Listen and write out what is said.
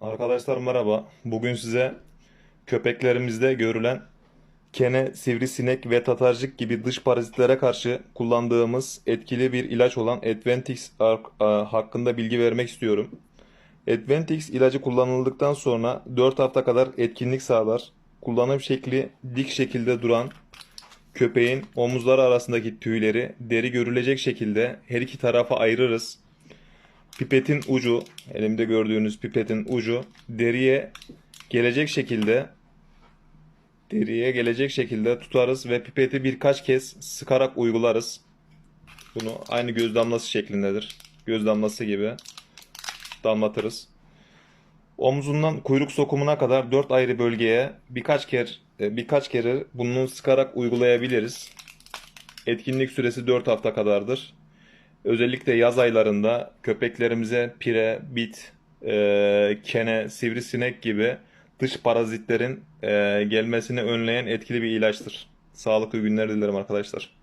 Arkadaşlar merhaba. Bugün size köpeklerimizde görülen kene, sivrisinek ve tatarcık gibi dış parazitlere karşı kullandığımız etkili bir ilaç olan Adventix hakkında bilgi vermek istiyorum. Adventix ilacı kullanıldıktan sonra 4 hafta kadar etkinlik sağlar. Kullanım şekli dik şekilde duran köpeğin omuzları arasındaki tüyleri deri görülecek şekilde her iki tarafa ayırırız. Pipetin ucu, elimde gördüğünüz pipetin ucu deriye gelecek şekilde deriye gelecek şekilde tutarız ve pipeti birkaç kez sıkarak uygularız. Bunu aynı göz damlası şeklindedir. Göz damlası gibi damlatırız. Omzundan kuyruk sokumuna kadar 4 ayrı bölgeye birkaç kere birkaç kere bunu sıkarak uygulayabiliriz. Etkinlik süresi 4 hafta kadardır. Özellikle yaz aylarında köpeklerimize pire, bit, e, kene, sivrisinek gibi dış parazitlerin e, gelmesini önleyen etkili bir ilaçtır. Sağlıklı günler dilerim arkadaşlar.